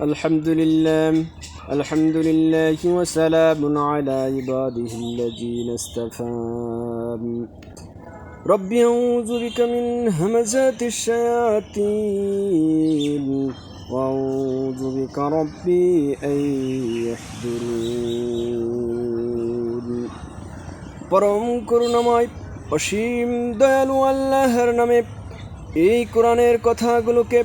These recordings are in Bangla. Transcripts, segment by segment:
الحمد لله الحمد لله وسلام على عباده الذين اصطفى ربي أعوذ بك من همزات الشياطين وأعوذ بك ربي أن يحضرون পরম করুণাময় অসীম দয়ালু আল্লাহর নামে এই কোরআনের কথাগুলোকে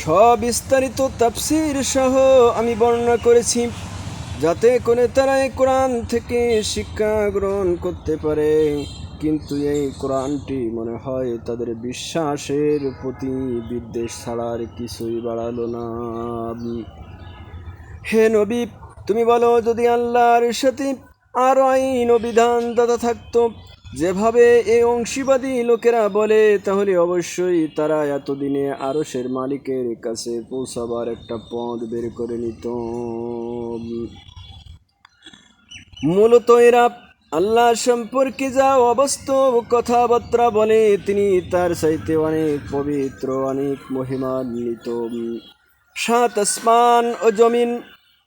সবিস্তারিত তাফসির সহ আমি বর্ণনা করেছি, যাতে করে তারা এই কোরআন থেকে শিক্ষা গ্রহণ করতে পারে। কিন্তু এই কোরআনটি মনে হয় তাদের বিশ্বাসের প্রতি বিদ্বেষ ছাড়ার কিছুই বাড়ালো না। হে নবী, তুমি বলো যদি আল্লাহর সাথে আর আইন বিধান দাদা থাকতো যেভাবে এই অংশীবাদী লোকেরা বলে, তাহলে অবশ্যই তারা এতদিনে আরসের মালিকের কাছে পৌঁছাবার একটা পথ বের করে নিত। মূলত এরা আল্লাহ সম্পর্কে যা অবাস্তব কথাবার্তা বলে, তিনি তার চাইতে অনেক পবিত্র, অনেক মহিমান্বিত। সাত আসমান ও জমিন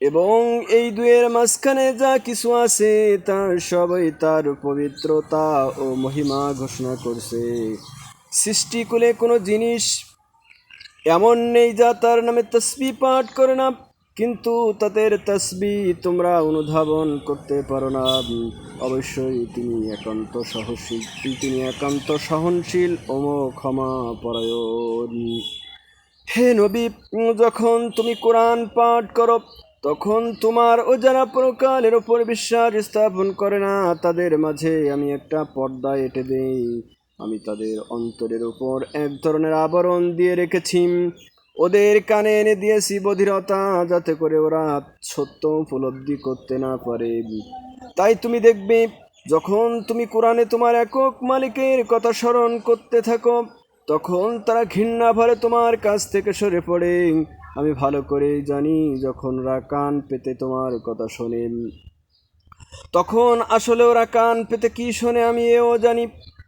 এবং এই দুয়ের মাঝখানে যা কিছু আছে তা সবই তার পবিত্রতা ও মহিমা ঘোষণা করছে। সৃষ্টিকুলে কোনো জিনিস এমন নেই যা তার নামে তসবি পাঠ করে না, কিন্তু তাদের তসবি তোমরা অনুধাবন করতে পারো না। অবশ্যই তিনি একান্ত সহশীল তিনি একান্ত সহনশীল ও ক্ষমা পরায়ণ। হে নবী, যখন তুমি কোরআন পাঠ করো তখন তোমার ও যারা প্রকালের ওপর বিশ্বাস স্থাপন করে না, তাদের মাঝে আমি একটা পর্দা এঁটে দেই। আমি তাদের অন্তরের ওপর এক ধরনের আবরণ দিয়ে রেখেছি। ওদের কানে এনে দিয়েছি বধিরতা, যাতে করে ওরা সত্য উপলব্ধি করতে না পারে। তাই তুমি দেখবে, যখন তুমি কোরআনে তোমার একক মালিকের কথা স্মরণ করতে থাকো, তখন তারা ঘৃণা ভরে তোমার কাছ থেকে সরে পড়ে। আমি ভালো করেই জানি যখন ওরা কান পেতে তোমার কথা শোনেন তখন আসলে ওরা কান পেতে কি শোনে আমি এও জানি।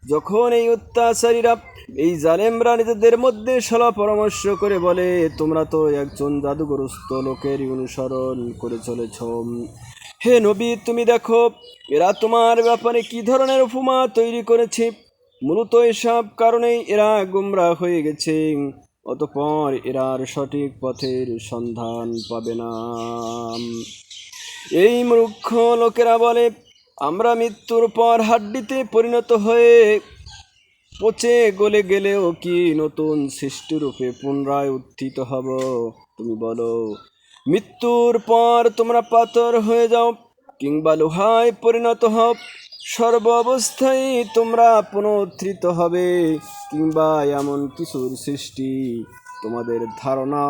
যখন এই অত্যাচারীরা, এই জালেমরা নিজেদের মধ্যে সলা পরামর্শ করে বলে, তোমরা তো একজন জাদুগ্রস্ত লোকের অনুসরণ করে চলেছ। হে নবী, তুমি দেখো, এরা তোমার ব্যাপারে কি ধরনের উপমা তৈরি করেছে? মূলত এসব কারণেই এরা গুমরা হয়ে গেছে। অতপর এরা আর সঠিক পথের সন্ধান পাবে না। এই মূর্খ লোকেরা বলে, আমরা মৃত্যুর পর হাড্ডিতে পরিণত হয়ে পচে গলে গেলেও কি নতুন সৃষ্টিরূপে পুনরায় উত্থিত হব? তুমি বলো, মৃত্যুর পর তোমরা পাথর হয়ে যাও কিংবা লোহায় পরিণত হও। সর্ব অবস্থায় তোমরা পুনরুত্থিত হবে কিংবা এমন কিছুর সৃষ্টি। তোমাদের ধারণা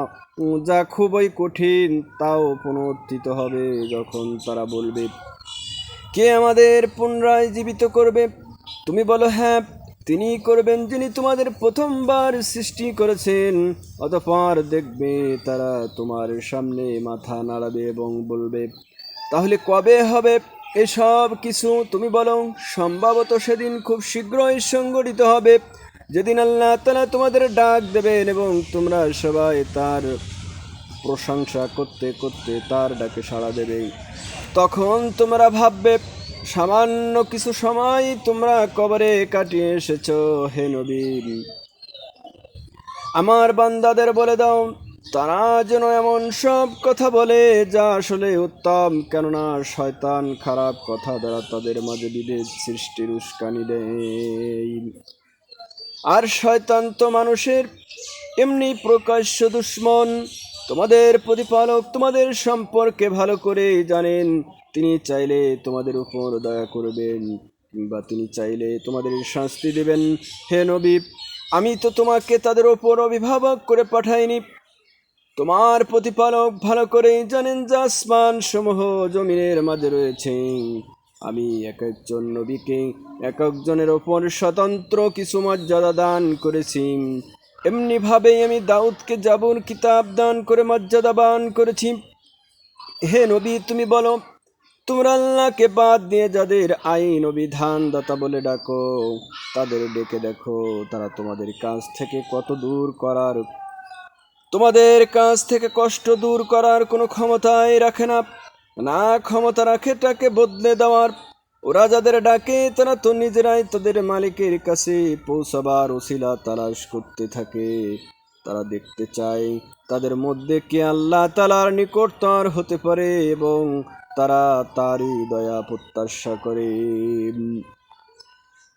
যা খুবই কঠিন, তাও পুনরুত্থিত হবে যখন তারা বলবে, কে আমাদের পুনরায় জীবিত করবে? তুমি বলো হ্যাঁ তিনি করবেন যিনি তোমাদের প্রথমবার সৃষ্টি করেছেন। অতপর দেখবে তারা তোমার সামনে মাথা নাড়াবে এবং বলবে, তাহলে কবে হবে? এসব কিছু তুমি বলো সম্ভবত সেদিন খুব শীঘ্রই সংগঠিত হবে। যেদিন আল্লাহ তালা তোমাদের ডাক দেবেন এবং তোমরা সবাই তার প্রশংসা করতে করতে তার ডাকে সাড়া দেবে। তখন তোমরা ভাববে, সামান্য কিছু সময় তোমরা কবরে কাটিয়ে এসেছ, হে নবী। আমার বান্দাদের বলে দাও তারা যেন এমন সব কথা বলে, যা আসলে উত্তম। কেননা শয়তান খারাপ কথা দ্বারা তাদের মাঝে বিভেদ সৃষ্টির উস্কানি দেয়। আর শয়তান তো মানুষের এমনি প্রকাশ্য দুশ্মন। তোমাদের প্রতিপালক তোমাদের সম্পর্কে ভালো করে জানেন। তিনি চাইলে তোমাদের উপর দয়া করবেন, কিংবা তিনি চাইলে তোমাদের শাস্তি দেবেন। হে নবী, আমি তো তোমাকে তাদের ওপর অভিভাবক করে পাঠাইনি। তোমার প্রতিপালক ভালো করেই জানেন যে আসমান সমূহ জমিনের মাঝে রয়েছে। আমি এক একজন নবীকে এক একজনের ওপর স্বতন্ত্র কিছু মর্যাদা দান করেছি। এমনি ভাবেই আমি দাউদকে জাবুর কিতাব দান করে মর্যাদাবান করেছি। হে নবী, তুমি বলো, তোমরা আল্লাহকে বাদ দিয়ে যাদের আইন ও বিধান দাতা বলে ডাকো, তাদের ডেকে দেখো, তারা তোমাদের কাছ থেকে কত দূর করার তোমাদের কাছ থেকে কষ্ট দূর করার কোনো ক্ষমতাই রাখে না। না ক্ষমতা রাখে তাকে বদলে দেওয়ার। ওরা যাদের ডাকে, তারা তো নিজেরাই তাদের মালিকের কাছে পৌঁছাবার ওসিলা তালাশ করতে থাকে। তারা দেখতে চায়, তাদের মধ্যে কে আল্লাহ তালার নিকটতর হতে পারে এবং তারা তারই দয়া প্রত্যাশা করে।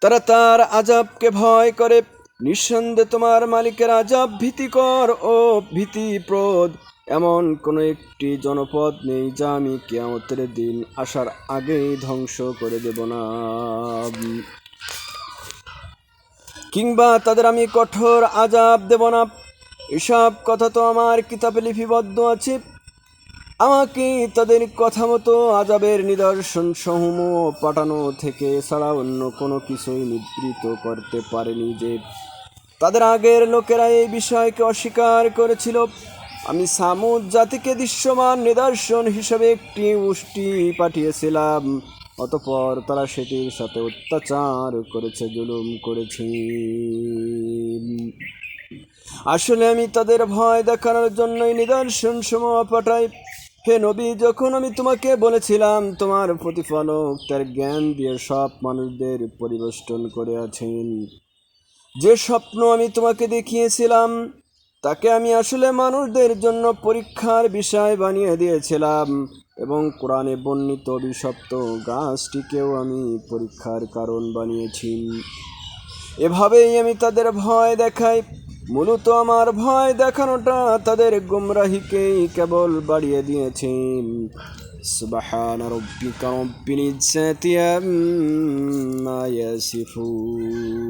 তারা তার আজাবকে ভয় করে। নিঃসন্দেহে তোমার মালিকের আজাব ভীতিকর ও ভীতিপ্রদ, এমন কোনো একটি জনপদ নেই যা আমি কেয়ামতের দিন আসার আগেই ধ্বংস করে দেব না। কিংবা তাদের আমি কঠোর আজাব দেব না। এসব কথা তো আমার কিতাবে লিপিবদ্ধ আছে। আমাকে তাদের কথা মতো আজাবের নিদর্শন সমূহ পাঠানো থেকে ছাড়া অন্য কোনো কিছুই নিবৃত করতে পারেনি যে তাদের আগের লোকেরা এই বিষয়কে অস্বীকার করেছিল। আমি সামুদ জাতিকে দৃশ্যমান নিদর্শন হিসেবে একটি উষ্টি পাঠিয়েছিলাম। অতপর তারা সেটির সাথে অত্যাচার করেছে, জুলুম করেছে। আসলে আমি তাদের ভয় দেখানোর জন্যই নিদর্শন সমূহ পাঠাই। হে নবী, যখন আমি তোমাকে বলেছিলাম, তোমার প্রতিফলক তার জ্ঞান দিয়ে সব মানুষদের পরিবেষ্টন করে আছেন। যে স্বপ্ন আমি তোমাকে দেখিয়েছিলাম, তাকে আমি আসলে মানুষদের জন্য পরীক্ষার বিষয় বানিয়ে দিয়েছিলাম এবং কোরআনে বর্ণিত অভিশপ্ত গাছটিকেও আমি পরীক্ষার কারণ বানিয়েছি। এভাবেই আমি তাদের ভয় দেখাই। মূলত আমার ভয় দেখানোটা তাদের গুমরাহিকেই কেবল বাড়িয়ে দিয়েছে। আম্মা ইয়াসিফুন।